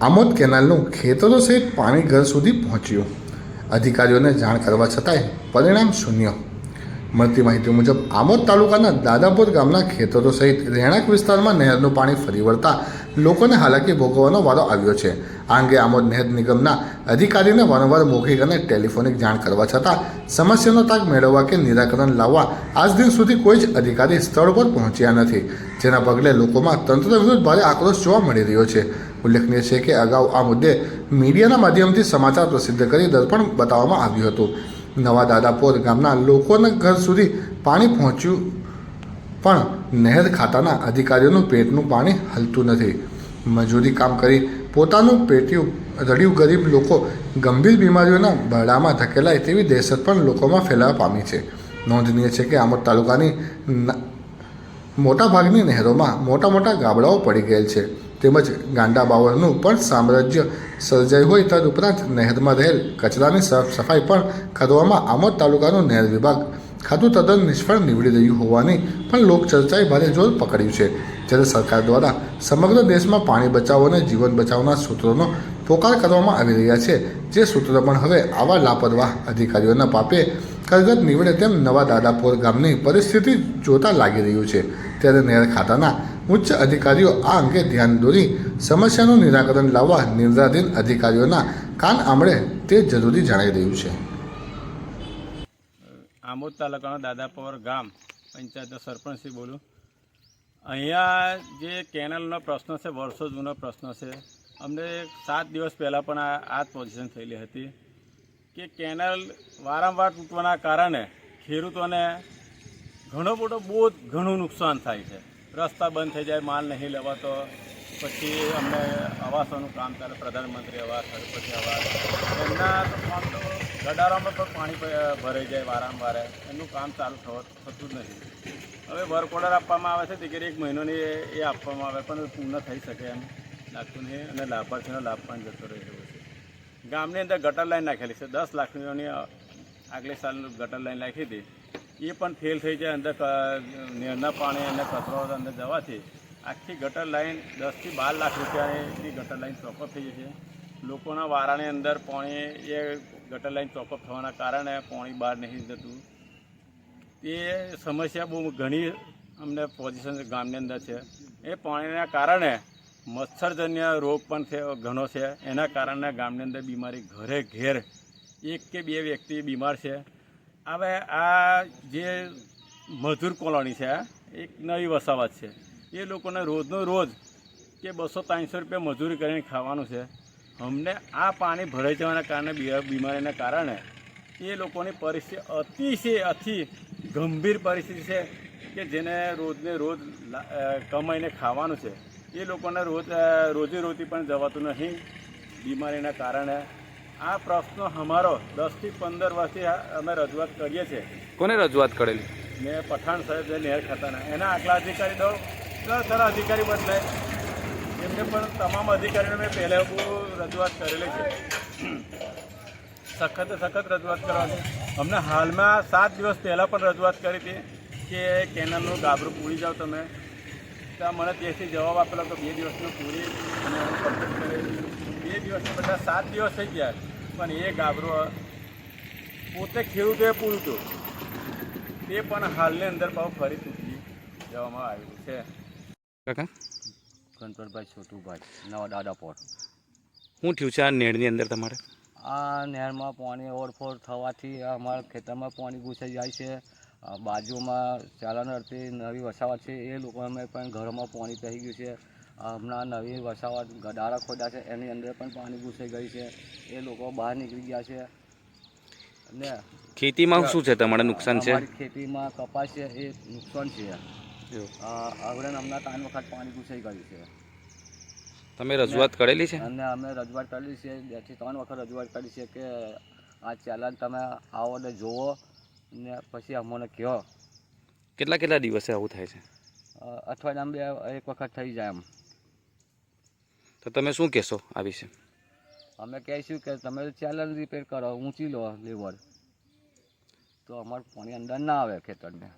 આમોદ કેનાલનું ખેતરો સહિત પાણી ઘર સુધી પહોંચ્યું. અધિકારીઓને જાણ કરવા છતાંય પરિણામ શૂન્ય. મળતી માહિતી મુજબ, આમોદ તાલુકાના દાદાપુર ગામના ખેતરો સહિત રહેણાંક વિસ્તારમાં નહેરનું પાણી ફરી વળતા લોકોને હાલાકી ભોગવવાનો વારો આવ્યો છે. આ અંગે આમોદ નહેર નિગમના અધિકારીને વારંવાર મૌખિક અને ટેલિફોનિક જાણ કરવા છતાં સમસ્યાનો તાગ મેળવવા કે નિરાકરણ લાવવા આજ દિન સુધી કોઈ જ અધિકારી સ્થળ પર પહોંચ્યા નથી, જેના પગલે લોકોમાં તંત્ર વિરુદ્ધ ભારે આક્રોશ જોવા મળી રહ્યો છે. ઉલ્લેખનીય છે કે અગાઉ આ મુદ્દે મીડિયાના માધ્યમથી સમાચાર પ્રસિદ્ધ કરી દર્પણ બતાવવામાં આવ્યું હતું. નવા દાદાપોર ગામના લોકોના ઘર સુધી પાણી પહોંચ્યું પણ નહેર ખાતાના અધિકારીઓનું પેટનું પાણી હલતું નથી. મજૂરી કામ કરી પોતાનું પેટ્યું રડ્યું ગરીબ લોકો ગંભીર બીમારીઓના બરડામાં ધકેલાય તેવી દહેશત પણ લોકોમાં ફેલાવા પામી છે. નોંધનીય છે કે આમોદ તાલુકાની મોટાભાગની નહેરોમાં મોટા મોટા ગાબડાઓ પડી ગયેલ છે. તેમજ ગાંડા બાવળનું પણ સામ્રાજ્ય સર્જાયું હોય તદ ઉપરાંત નહેરમાં રહેલ કચરાની સાફ સફાઈ પણ કરવામાં આમોદ તાલુકાનું નહેર વિભાગ ખાતું તદ્દન નિષ્ફળ નીવડી રહ્યું હોવાની પણ લોકચર્ચાએ ભારે જોર પકડ્યું છે. જ્યારે સરકાર દ્વારા સમગ્ર દેશમાં પાણી બચાવો અને જીવન બચાવના સૂત્રોનો પોકાર કરવામાં આવી રહ્યા છે. જે સૂત્રો પણ હવે આવા લાપરવાહ અધિકારીઓના પાપે કરગત નીવડે તેમ નવા દાદાપોર ગામની પરિસ્થિતિ જોતા લાગી રહ્યું છે. ત્યારે નહેર ખાતાના ઉચ્ચ અધિકારીઓ આ અંગે ધ્યાન દોરી સમસ્યાનું નિરાકરણ લાવવા નિર્ધારિત અધિકારીઓના કાન આમળે તે જરૂરી જણાઈ રહ્યું છે. આમોદ તાલુકાના દાદાપોર ગામ પંચાયતનો સરપંચથી બોલું. અહીંયા જે કેનલનો પ્રશ્ન છે, વર્ષો જૂનો પ્રશ્ન છે. અમને સાત દિવસ પહેલાં પણ આ આ પોઝિશન થયેલી હતી. કે કેનલ વારંવાર તૂટવાના કારણે ખેડૂતોને ઘણો બધો બહુ ઘણું નુકસાન થાય છે. રસ્તા બંધ થઈ જાય, માલ નહીં લેવાતો. પછી અમને આવાસોનું કામ ચાલે, પ્રધાનમંત્રી આવાસ પછી આવાસ. એમના કામ તો પણ પાણી ભરાઈ જાય વારંવાર. એમનું કામ ચાલુ થતું જ નથી. હવે વર્ક ઓર્ડર આપવામાં આવે છે દીકરી એક મહિનોની એ આપવામાં આવે, પણ પૂર્ણ થઈ શકે એમ. લાગતું નહીં અને લાભાર્થીનો લાભ પણ જતો રહે ગામની અંદર ગટર લાઈન નાખેલી છે. દસ લાખની આગલે સાલ ગટર લાઈન નાખી હતી. એ પણ ફેલ થઈ જાય અંદર નીરના પાણી અને કચરો અંદર જવાથી. આખી ગટર લાઈન દસથી બાર લાખ રૂપિયાની ગટર લાઈન ચોકઅપ થઈ છે. લોકોના વારાની અંદર પાણી, એ ગટર લાઈન ચોકઅપ થવાના કારણે પાણી બહાર નહીં જતું. એ સમસ્યા બહુ ઘણી અમને પોઝિશન ગામની અંદર છે. એ પાણીના કારણે મચ્છરજન્ય રોગ પણ છે, ઘણો છે. એના કારણે ગામની અંદર બીમારી ઘરે ઘેર એક કે બે વ્યક્તિ બીમાર છે. હવે આ જે મજૂર કોલોની છે, એક નવી વસાવત છે. એ લોકોને રોજનો રોજ કે બસો ત્રણસો રૂપિયા મજૂરી કરીને ખાવાનું છે. અમને આ પાણી ભરાઈ જવાના કારણે બીમારીના કારણે એ લોકોની પરિસ્થિતિ અતિશય, અતિ ગંભીર પરિસ્થિતિ છે કે જેને રોજને રોજ કમાઈને ખાવાનું છે. એ લોકોને રોજ રોજે રોજી પણ જવાતું નહીં. બીમારીના કારણે. આ પ્રશ્નો અમારો દસથી પંદર વર્ષથી અમે રજૂઆત કરીએ છીએ. કોને રજૂઆત કરેલી? મેં પઠાણ સાહેબ જે નહેર ખાતાના. એના આટલા અધિકારી દો દસ અધિકારી બદલાય એમને પણ તમામ અધિકારીઓને મેં પહેલાં રજૂઆત કરેલી છે. સખત સખત રજૂઆત કરવાની. અમને હાલમાં સાત દિવસ પહેલાં પણ રજૂઆત કરી હતી કે કેનલનું ગાબરું પૂરી જાઓ તમે. ત્યાં મને ત્યાંથી જવાબ આપેલો કે બે દિવસનો પૂરી અને હું કમ્પ્લીટ કરી બે દિવસને બધા સાત દિવસ થઈ ગયા પણ એ ગાભરો પોતે ખેડૂતોએ પૂરતું તે પણ હાલની અંદર બહુ ફરી તૂટી જવામાં આવ્યું છે. કાકા? કંટ્રોલભાઈ છોટુભાઈ નવા દાદાપોર શું થયું છે આ નેળની અંદર તમારે? આ નહેરમાં પાણી ઓવરફ્લો થવાથી અમારા ખેતરમાં પાણી ઘૂસાઈ જાય છે. બાજુમાં ચાલન અર્થે નવી વસાવટ છે એ લોકોને પણ ઘરમાં પાણી પહી ગયું છે. હમણાં નવી વસાવટ ગડારા ખોદા છે એની અંદર પણ પાણી ઘૂસાઈ ગઈ છે. એ લોકો બહાર નીકળી ગયા છે. ને ખેતીમાં શું છે? તમારે નુકસાન છે? ખેતીમાં કપાસ છે એ નુકસાન છે. હવે હમણાં ત્રણ વખત પાણી ઘૂસાઈ ગયું છે. તમે રજૂઆત કરેલી છે? અને અમે રજૂઆત કરેલી છે બેથી ત્રણ વખત રજૂઆત કરી છે કે આ ચેલેન્જ તમે આવો ને જુઓ. ને પછી અમોને કહો કેટલા કેટલા દિવસે આવું થાય છે? અઠવાડિયામાં બે એક વખત થઈ જાય એમ. તો તમે શું કહેશો આ વિશે? અમે કહીશું કે તમે ચેલેન્જ રિપેર કરો ઊંચી લો લેવલ તો અમારું પાણી અંદર ના આવે ખેતરને.